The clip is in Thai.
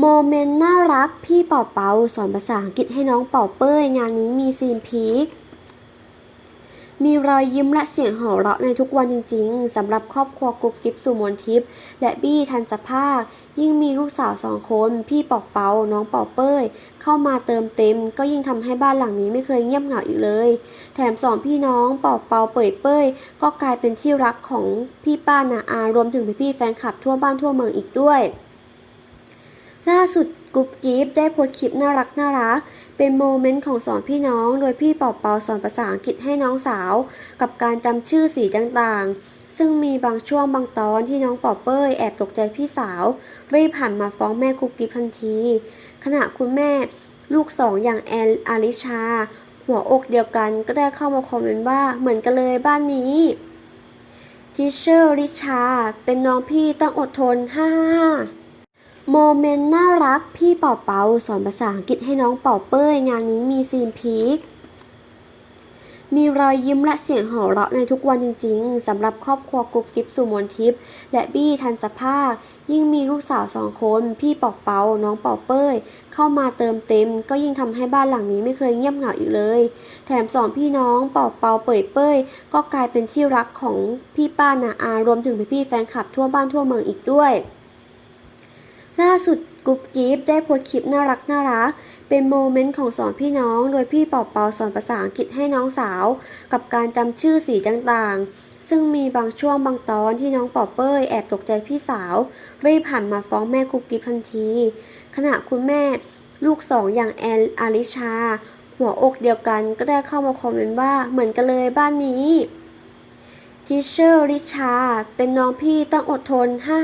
โมเมนต์น่ารักพี่เป่าเปาสอนภาษาอังกฤษให้น้องเป่าเป้ย งานนี้มีซีนพีคมีรอยยิ้มและเสียงหัวเราะในทุกวันจริงๆสำหรับครอบครัวกุ๊บกิ๊บสุมนทิพย์และบี้ทันสภาค ยิ่งมีลูกสาวสองคน พี่ปอกเปา น้องเป่าเป้ย เข้ามาเติมเต็ม ก็ยิ่งทำให้บ้านหลังนี้ไม่เคยเงียบเหงาอีกเลย แถมสองพี่น้องเป่าเปาเป่ยเป้ย ก็กลายเป็นที่รักของพี่ป้านาอารวมถึงพี่ๆแฟนคลับทั่วบ้านทั่วเมืองอีกด้วย ล่าสุดกุ๊บกิ๊บได้โพสคลิปน่ารักน่ารัก เป็นโมเมนต์ของสองพี่น้อง โดยพี่เป่าเปาสอนภาษาอังกฤษให้น้องสาว กับการจำชื่อสีต่างๆ ซึ่งมีบางช่วงบางตอนที่น้องป่าเป้ยแอบตกใจพี่สาวรีบหันมาฟ้องแม่กุ๊บกิ๊บทันที ขณะคุณแม่ลูกสองอย่างแอนอาริชา หัวอกเดียวกันก็ได้เข้ามาคอมเมนต์ว่าเหมือนกันเลยบ้านนี้ทิเชอร์ริชา เป็นน้องพี่ต้องอดทนฮ่า โมเมนต์น่ารักพี่เป่าเปาสอนภาษาอังกฤษให้น้องเป่าเป้ย งานนี้มีซีนพีค มีรอยยิ้มและเสียงหัวเราะในทุกวันจริงๆสำหรับครอบครัวกุ๊บกิ๊บสุมนทิพย์และบี้ทันสภาค ยิ่งมีลูกสาวสองคน พี่ปอกเปาน้องเป่าเป้ย เข้ามาเติมเต็ม ก็ยิ่งทำให้บ้านหลังนี้ไม่เคยเงียบเหงาอีกเลย แถมสองพี่น้องเป่าเปาเป่ยเป้ย ก็กลายเป็นที่รักของพี่ป้านาอารวมถึงพี่ๆแฟนคลับทั่วบ้านทั่วเมืองอีกด้วย ล่าสุดกุ๊บกิ๊บได้โพสคลิปน่ารักน่ารัก เป็นโมเมนต์ของสองพี่น้อง โดยพี่เป่าเปาสอนภาษาอังกฤษให้น้องสาว กับการจำชื่อสีต่างๆ ซึ่งมีบางช่วงบางตอนที่น้องเป่าเป้ยแอบตกใจพี่สาวรีบหันมาฟ้องแม่กุ๊บกิ๊บทันที ขณะคุณแม่ลูกสองอย่างแอนอาริชา หัวอกเดียวกันก็ได้เข้ามาคอมเมนต์ว่าเหมือนกันเลยบ้านนี้ทิเชอร์ริชา เป็นน้องพี่ต้องอดทนฮ่า